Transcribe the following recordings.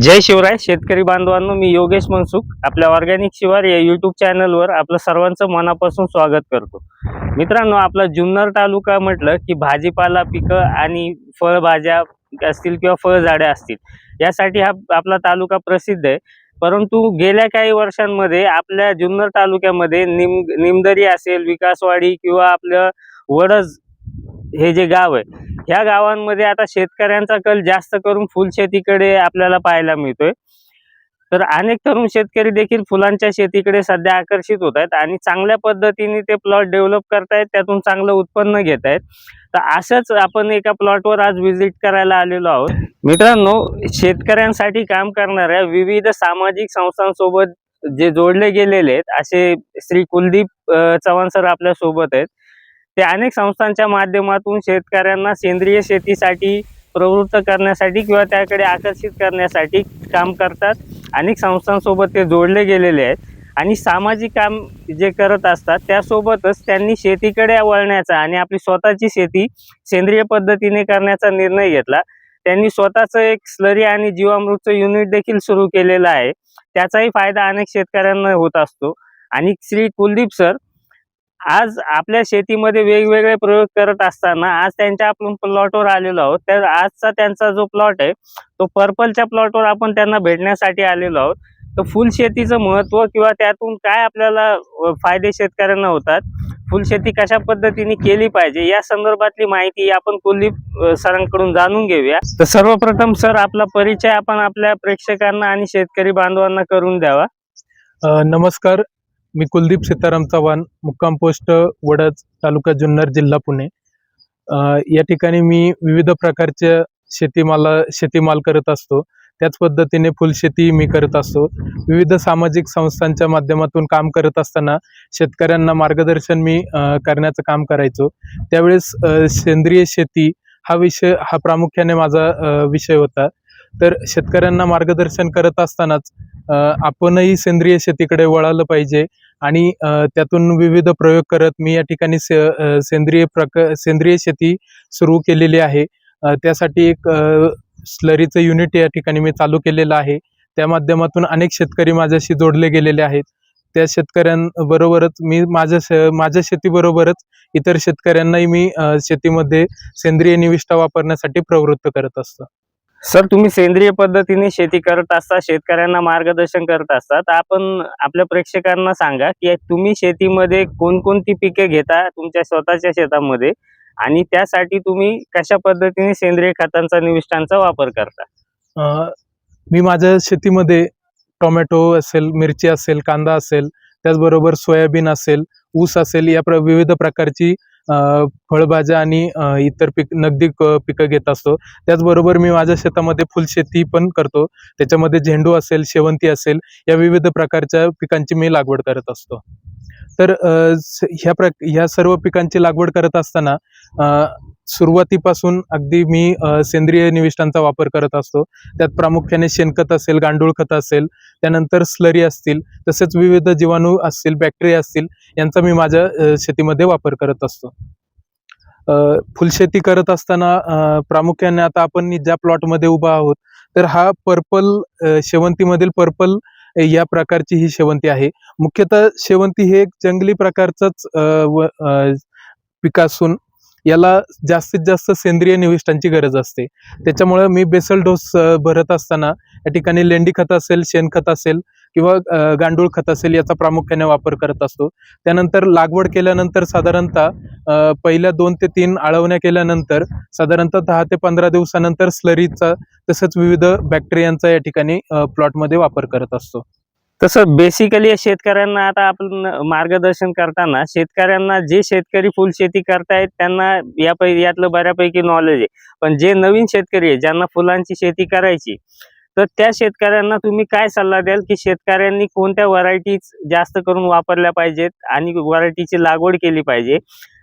जय शिवराय शेतकरी बांधवांनो मी योगेश मनसुख. आपल्या ऑर्गॅनिक शिवार या युट्यूब चॅनलवर आपलं सर्वांचं मनापासून स्वागत करतो. मित्रांनो आपला जुन्नर तालुका म्हटलं की भाजीपाला पिकं आणि फळभाज्या असतील किंवा फळझाडे असतील यासाठी हा आपला तालुका प्रसिद्ध आहे. परंतु गेल्या काही वर्षांमध्ये आपल्या जुन्नर तालुक्यामध्ये निम निमदरी असेल विकासवाडी किंवा आपलं वडज हे जे गाव आहे ह्या गावांमध्ये आता शेतकऱ्यांचा कल जास्त करून फुलशेतीकडे आपल्याला पाहायला मिळतोय. तर अनेक तरुण शेतकरी देखील फुलांच्या शेतीकडे सध्या आकर्षित होत आहेत आणि चांगल्या पद्धतीने ते प्लॉट डेव्हलप करतायत त्यातून चांगलं उत्पन्न घेत आहेत. तर असंच आपण एका प्लॉटवर आज व्हिजिट करायला आलेलो आहोत. मित्रांनो शेतकऱ्यांसाठी काम करणाऱ्या विविध सामाजिक संस्थांसोबत जे जोडले गेलेले आहेत असे श्री कुलदीप चव्हाण सर आपल्यासोबत आहेत. ते अनेक संस्थांच्या माध्यमातून शेतकऱ्यांना सेंद्रिय शेतीसाठी प्रवृत्त करण्यासाठी किंवा त्याकडे आकर्षित करण्यासाठी काम करतात. अनेक संस्थांसोबत ते जोडले गेलेले आहेत. आणि सामाजिक काम जे करत असतात त्यासोबतच त्यांनी शेतीकडे वळण्याचा आणि आपली स्वतःची शेती सेंद्रिय पद्धतीने करण्याचा निर्णय घेतला. त्यांनी स्वतःचं एक स्लरी आणि जीवामृतचं युनिट देखील सुरू केलेलं आहे. त्याचाही फायदा अनेक शेतकऱ्यांना होत असतो. आणि श्री कुलदीप सर आज आपल्या शेतीमध्ये वेगवेगळे प्रयोग करत असताना आज त्यांच्या आपण प्लॉटवर आलेलो आहोत. तर आजचा त्यांचा जो प्लॉट आहे तो पर्पलच्या प्लॉटवर आपण त्यांना भेटण्यासाठी आलेलो आहोत. तर फुल शेतीचं महत्त्व किंवा त्यातून काय आपल्याला फायदे शेतकऱ्यांना होतात फुलशेती कशा पद्धतीने केली पाहिजे या संदर्भातली माहिती आपण कुलदीप सरांकडून जाणून घेऊया. तर सर्वप्रथम सर आपला परिचय आपण आपल्या प्रेक्षकांना आणि शेतकरी बांधवांना करून द्यावा. नमस्कार. मी कुलदीप सीताराम चव्हाण मुक्काम पोस्ट वडज तालुका जुन्नर जिल्हा पुणे. या ठिकाणी मी विविध प्रकारच्या शेतीमाला शेतीमाल करत असतो. त्याच पद्धतीने फुलशेती मी करत असतो. विविध सामाजिक संस्थांच्या माध्यमातून काम करत असताना शेतकऱ्यांना मार्गदर्शन मी करण्याचं काम करायचो. त्यावेळेस सेंद्रिय शेती हा विषय हा प्रामुख्याने माझा विषय होता. तर शेतकऱ्यांना मार्गदर्शन करत असतानाच आपणही सेंद्रिय शेतीकडे वळालं पाहिजे. आणि त्यातून विविध प्रयोग करत मी या ठिकाणी से सेंद्रिय प्रक सेंद्रिय शेती सुरू केलेली आहे. त्यासाठी एक स्लरीचं युनिट या ठिकाणी मी चालू केलेलं आहे. त्या माध्यमातून अनेक शेतकरी माझ्याशी जोडले गेलेले आहेत. त्या शेतकऱ्यांबरोबरच मी माझ्या श माझ्या शेतीबरोबरच इतर शेतकऱ्यांनाही मी शेतीमध्ये सेंद्रिय निविष्ठा वापरण्यासाठी प्रवृत्त करत असतो. सर तुम्ही सेंद्रिय पद्धतीने शेती करत असता शेतकऱ्यांना मार्गदर्शन करत असता तर आपण आपल्या प्रेक्षकांना सांगा की तुम्ही शेतीमध्ये कोणकोणती पिके घेता तुमच्या स्वतःच्या शेतामध्ये आणि त्यासाठी तुम्ही कशा पद्धतीने सेंद्रिय खतांचा निविष्ठांचा वापर करता? मी माझ्या शेतीमध्ये टोमॅटो असेल मिरची असेल कांदा असेल त्याचबरोबर सोयाबीन असेल ऊस असेल या प्र विविध प्रकारची फळभाज्या आणि इतर पीक नगदी पिकं घेत असतो. त्याचबरोबर मी माझ्या शेतामध्ये फुलशेती पण करतो. त्याच्यामध्ये झेंडू असेल शेवंती असेल या विविध प्रकारच्या पिकांची मी लागवड करत असतो. तर ह्या प्र ह्या सर्व पिकांची लागवड करत असताना सुरुवातीपासून अगदी मी सेंद्रिय निविष्ठांचा वापर करत असतो. त्यात प्रामुख्याने शेणखत असेल गांडूळ खत असेल त्यानंतर स्लरी असतील तसेच विविध जीवाणू असतील बॅक्टेरिया असतील यांचा मी माझ्या शेतीमध्ये वापर करत असतो. फुलशेती करत असताना प्रामुख्याने आता आपण ज्या प्लॉटमध्ये उभा आहोत तर हा पर्पल शेवंतीमधील पर्पल या प्रकारची ही शेवंती आहे. मुख्यतः शेवंती हे एक जंगली प्रकारचंच अ, व पीक असून याला जास्तीत जास्त सेंद्रिय निविष्ठांची गरज असते. त्याच्यामुळे मी बेसल डोस भरत असताना या ठिकाणी लेंडी खत असेल शेणखत असेल किंवा गांडूळ खत असेल याचा प्रामुख्याने वापर करत असतो. त्यानंतर लागवड केल्यानंतर साधारणतः पहिल्या दोन ते तीन आळवण्या केल्यानंतर साधारणतः दहा ते पंधरा दिवसानंतर स्लरीचा तसंच विविध बॅक्टेरियांचा या ठिकाणी प्लॉटमध्ये वापर करत असतो. तसं बेसिकली शेतकऱ्यांना आता आपण मार्गदर्शन करताना शेतकऱ्यांना जे शेतकरी फुल शेती करतायत त्यांना यापै यातलं बऱ्यापैकी नॉलेज आहे. पण जे नवीन शेतकरी आहे ज्यांना फुलांची शेती करायची तर त्या शेतकऱ्यांना तुम्ही काय सल्ला द्याल की शेतकऱ्यांनी कोणत्या व्हरायटीज जास्त करून वापरल्या पाहिजेत आणि व्हरायटीची लागवड केली पाहिजे?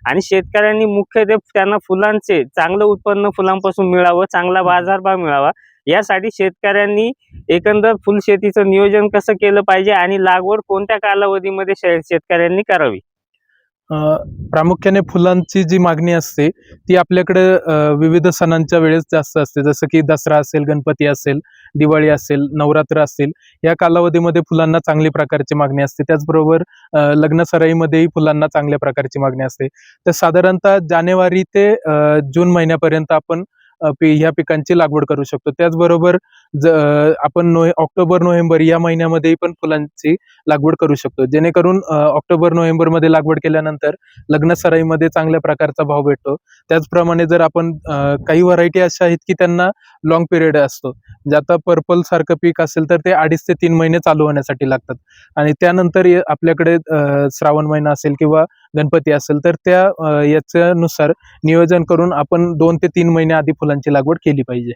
आणि शेतकऱ्यांनी मुख्यत्वे त्यांना फुलांचे चांगलं उत्पन्न फुलांपासून मिळावं चांगला बाजारभाव मिळावा यासाठी शेतकऱ्यांनी एकंदर फुलशेतीचं नियोजन कसं केलं पाहिजे आणि लागवड कोणत्या कालावधीमध्ये शे- शेतकऱ्यांनी करावी? प्रामुख्याने फुलांची जी मागणी असते ती आपल्याकडे विविध सणांच्या वेळेस जास्त असते. जसं की दसरा असेल गणपती असेल दिवाळी असेल नवरात्र असेल या कालावधीमध्ये फुलांना चांगली प्रकारची मागणी असते. त्याचबरोबर अ, लग्न सराईमध्येही फुलांना चांगल्या प्रकारची मागणी असते. तर साधारणतः जानेवारी ते जून महिन्यापर्यंत आपण ह्या पिकांची लागवड करू शकतो. त्याचबरोबर ज आपण नो ऑक्टोबर नोव्हेंबर या महिन्यामध्येही पण फुलांची लागवड करू शकतो. जेणेकरून ऑक्टोबर नोव्हेंबरमध्ये लागवड केल्यानंतर लग्न सराईमध्ये चांगल्या प्रकारचा भाव भेटतो. त्याचप्रमाणे जर आपण काही व्हरायटी अशा आहेत की त्यांना लॉंग पिरियड असतो. जे आता पर्पल सारखं पीक असेल तर ते अडीच ते तीन महिने चालू होण्यासाठी लागतात. आणि त्यानंतर आपल्याकडे श्रावण महिना असेल किंवा गणपती असेल तर त्या याच्यानुसार नियोजन करून आपण दोन ते तीन महिने आधी फुलांची लागवड केली पाहिजे.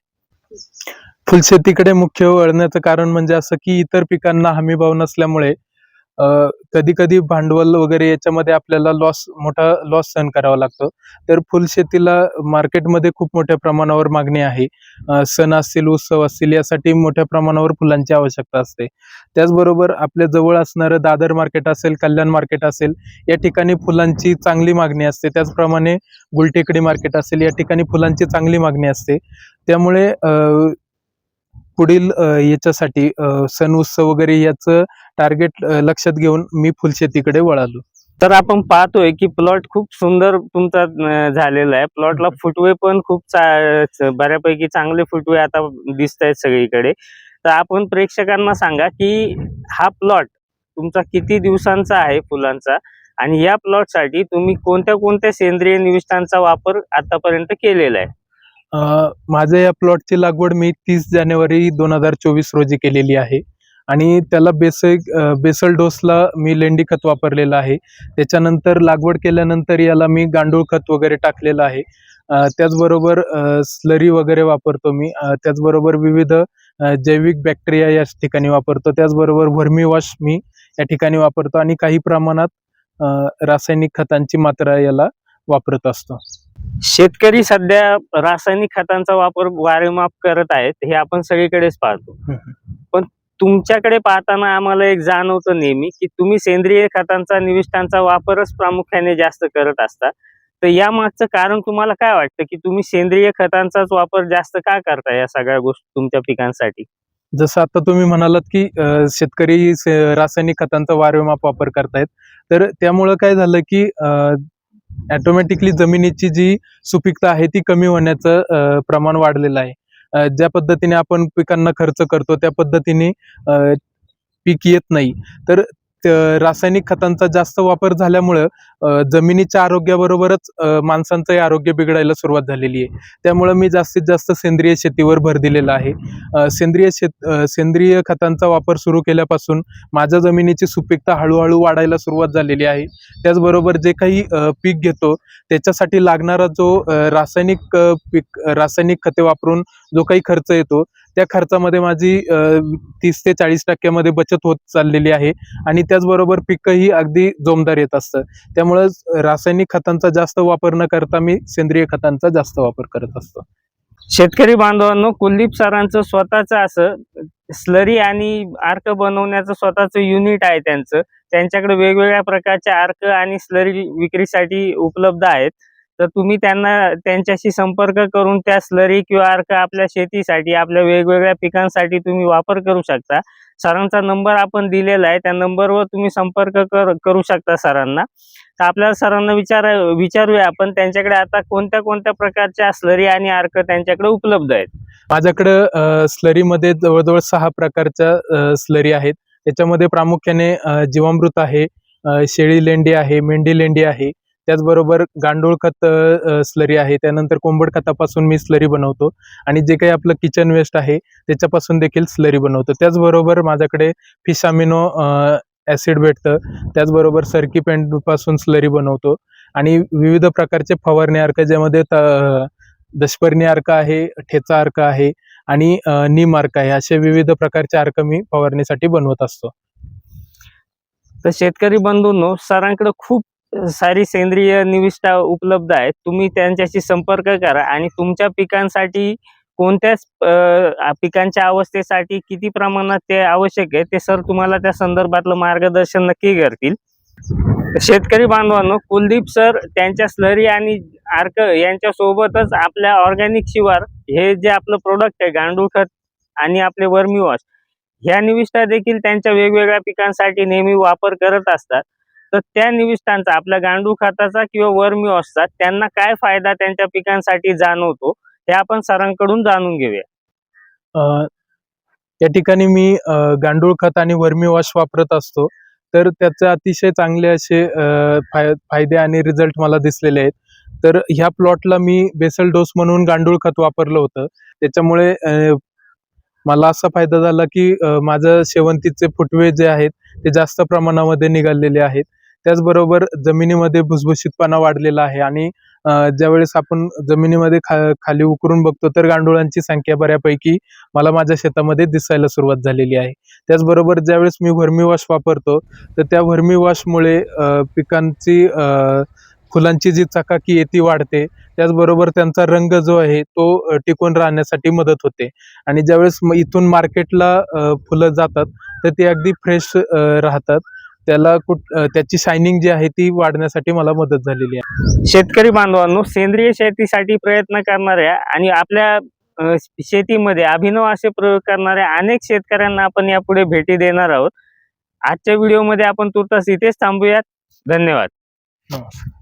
फुलशेतीकडे मुख्य वळण्याचं कारण म्हणजे असं की इतर पिकांना हमीभाव नसल्यामुळे कधी कधी भांडवल वगैरे याच्यामध्ये आपल्याला लॉस मोठा लॉस सहन करावा लागतो. तर फुलशेतीला मार्केटमध्ये खूप मोठ्या प्रमाणावर मागणी आहे. सण असतील उत्सव असतील यासाठी मोठ्या प्रमाणावर फुलांची आवश्यकता असते. त्याचबरोबर आपल्या जवळ असणारं दादर मार्केट असेल कल्याण मार्केट असेल या ठिकाणी फुलांची चांगली मागणी असते. त्याचप्रमाणे गुलटेकडी मार्केट असेल या ठिकाणी फुलांची चांगली मागणी असते. त्यामुळे पुढील याच्यासाठी सण उत्सव वगैरे याचं टार्गेट लक्षात घेऊन मी फुलशेतीकडे वळालो. तर आपण पाहतोय की प्लॉट खूप सुंदर तुमचा झालेला आहे. प्लॉटला फुटवे पण खूप चा- बऱ्यापैकी चांगले फुटवे आता दिसत आहेत सगळीकडे. तर आपण प्रेक्षकांना सांगा की हा प्लॉट तुमचा किती दिवसांचा आहे फुलांचा? आणि या प्लॉटसाठी तुम्ही कोणत्या कोणत्या सेंद्रिय निविष्ठांचा वापर आतापर्यंत केलेला आहे? माझ्या या प्लॉटची लागवड मी तीस जानेवारी दोन हजार चोवीस रोजी केलेली आहे. आणि त्याला बेसिक बेसल डोसला मी लेंडी खत वापरलेलं आहे. त्याच्यानंतर लागवड केल्यानंतर याला मी गांडूळ खत वगैरे टाकलेलं आहे. त्याचबरोबर स्लरी वगैरे वापरतो मी. त्याचबरोबर विविध जैविक बॅक्टेरिया या ठिकाणी वापरतो. त्याचबरोबर व्हर्मी वॉश मी या ठिकाणी वापरतो. आणि काही प्रमाणात रासायनिक खतांची मात्रा याला वापरत असतो. शेतकरी सध्या रासायनिक खतांचा वापर वारेमाप करत आहेत हे आपण सगळीकडेच पाहतो. पण तुमच्याकडे पाहताना आम्हाला एक जाणवतं नेहमी की तुम्ही सेंद्रिय खतांचा निविष्ठांचा वापरच प्रामुख्याने जास्त करत असता. तर या मागचं कारण तुम्हाला काय वाटतं की तुम्ही सेंद्रिय खतांचाच वापर जास्त का करता या सगळ्या गोष्टी तुमच्या पिकांसाठी? जसं आता तुम्ही म्हणालात की शेतकरी रासायनिक खतांचा वारंवार वापर करतायत. तर त्यामुळं काय झालं की ॲटोमॅटिकली जमिनीची जी सुपीकता आहे ती कमी होण्याचं प्रमाण वाढलेलं आहे. ज्या पद्धतीने आपण पिकांना खर्च करतो त्या पद्धतीने पीक येत नाही. तर रासायनिक खतांचा जास्त वापर झाल्यामुळं जमिनीच्या आरोग्याबरोबरच माणसांचंही आरोग्य बिघडायला सुरुवात झालेली आहे. त्यामुळं मी जास्तीत जास्त सेंद्रिय शेतीवर भर दिलेला आहे. सेंद्रिय शेत सेंद्रिय खतांचा वापर सुरू केल्यापासून माझ्या जमिनीची सुपीकता हळूहळू वाढायला सुरुवात झालेली आहे. त्याचबरोबर जे काही पीक घेतो त्याच्यासाठी लागणारा जो रासायनिक पीक रासायनिक खते वापरून जो काही खर्च येतो त्या खर्चामध्ये माझी तीस ते चाळीस टक्क्यामध्ये बचत होत चाललेली आहे. आणि त्याचबरोबर पीकही अगदी जोमदार येत असतं. त्यामुळं रासायनिक खतांचा जास्त वापर न करता मी सेंद्रिय खतांचा जास्त वापर करत असतो. शेतकरी बांधवांनो कुलदीप सरांचं स्वतःचं असं स्लरी आणि आर्क बनवण्याचं स्वतःचं युनिट आहे त्यांचं. त्यांच्याकडे वेगवेगळ्या प्रकारचे आर्क आणि स्लरी विक्रीसाठी उपलब्ध आहेत. तर तुम्ही त्यांना त्यांच्याशी संपर्क करून त्या स्लरी किंवा अर्क आपल्या शेतीसाठी आपल्या वेगवेगळ्या पिकांसाठी तुम्ही वापर करू शकता. सरांचा नंबर आपण दिलेला आहे. त्या नंबरवर तुम्ही संपर्क कर करू शकता सरांना. तर आपल्याला सरांना विचार विचारूया आपण त्यांच्याकडे आता कोणत्या कोणत्या प्रकारच्या स्लरी आणि अर्क त्यांच्याकडे उपलब्ध आहेत? माझ्याकडं स्लरीमध्ये जवळजवळ सहा प्रकारच्या स्लरी आहेत. त्याच्यामध्ये प्रामुख्याने जीवामृत आहे शेळी लेंडी आहे मेंढी लेंडी आहे त्याचबरोबर गांडूळ खत स्लरी आहे. त्यानंतर कोंबड खतापासून मी स्लरी बनवतो. आणि जे काही आपलं किचन वेस्ट आहे त्याच्यापासून देखील स्लरी बनवतो. त्याचबरोबर माझ्याकडे फिशामिनो ॲसिड भेटतं. त्याचबरोबर सरकी पेंटपासून स्लरी बनवतो. आणि विविध प्रकारचे फवारणी अर्क ज्यामध्ये त- दशपर्णी अर्क आहे ठेचा अर्क आहे आणि नीम अर्क आहे. असे विविध प्रकारचे अर्क मी फवारणीसाठी बनवत असतो. तर शेतकरी बंधूंनो सरांकडे खूप सारी सेंद्रिय निविष्ठा उपलब्ध आहेत. तुम्ही त्यांच्याशी संपर्क करा आणि तुमच्या पिकांसाठी कोणत्याच पिकांच्या अवस्थेसाठी किती प्रमाणात ते आवश्यक आहे ते सर तुम्हाला त्या संदर्भातलं मार्गदर्शन नक्की करतील. शेतकरी बांधवांनो कुलदीप सर त्यांच्या स्लरी आणि आर्क यांच्या सोबतच आपल्या ऑर्गॅनिक शिवार हे जे आपलं प्रोडक्ट आहे गांडूळ खत आणि आपले वर्मी वॉश ह्या निविष्ठा देखील त्यांच्या वेगवेगळ्या पिकांसाठी नेहमी वापर करत असतात. तर त्या निविष्ठांचा आपल्या गांडूळ खताचा किंवा वर्मी वॉशचा त्यांना काय फायदा त्यांच्या पिकांसाठी जाणवतो हे आपण सरांकडून जाणून घेऊया. अ, या ठिकाणी मी अ, गांडूळ खत आणि वर्मी वॉश वापरत असतो. तर त्याचे अतिशय चांगले असे फायदे आणि रिझल्ट मला दिसलेले आहेत. तर ह्या प्लॉटला मी बेसल डोस म्हणून गांडूळ खत वापरलं होतं. त्याच्यामुळे मला असा फायदा झाला की माझं शेवंतीचे फुटवे जे आहेत ते जास्त प्रमाणामध्ये निघालेले आहेत. त्याचबरोबर जमिनीमध्ये भुसभुशीतपणा वाढलेला आहे आणि ज्यावेळेस आपण जमिनीमध्ये खा खाली उकरून बघतो तर गांडुळांची संख्या बऱ्यापैकी मला माझ्या शेतामध्ये दिसायला सुरुवात झालेली आहे. त्याचबरोबर ज्यावेळेस मी व्हर्मी वॉश वापरतो तर त्या व्हर्मी वॉशमुळे पिकांची फुलांची जी चकाकी आहे ती वाढते. त्याचबरोबर त्यांचा रंग जो आहे तो टिकून राहण्यासाठी मदत होते. आणि ज्यावेळेस इथून मार्केटला फुलं जातात तर ती अगदी फ्रेश राहतात. त्याला कुठ त्याची शायनिंग जी आहे ती वाढण्यासाठी मला मदत झालेली आहे. शेतकरी बांधवांनो सेंद्रिय शेतीसाठी प्रयत्न करणाऱ्या आणि आपल्या शेतीमध्ये अभिनव असे प्रयोग करणाऱ्या अनेक शेतकऱ्यांना आपण यापुढे भेटी देणार आहोत. आजच्या व्हिडिओमध्ये आपण तुर्तास इथेच थांबूयात. धन्यवाद. नमस्कार.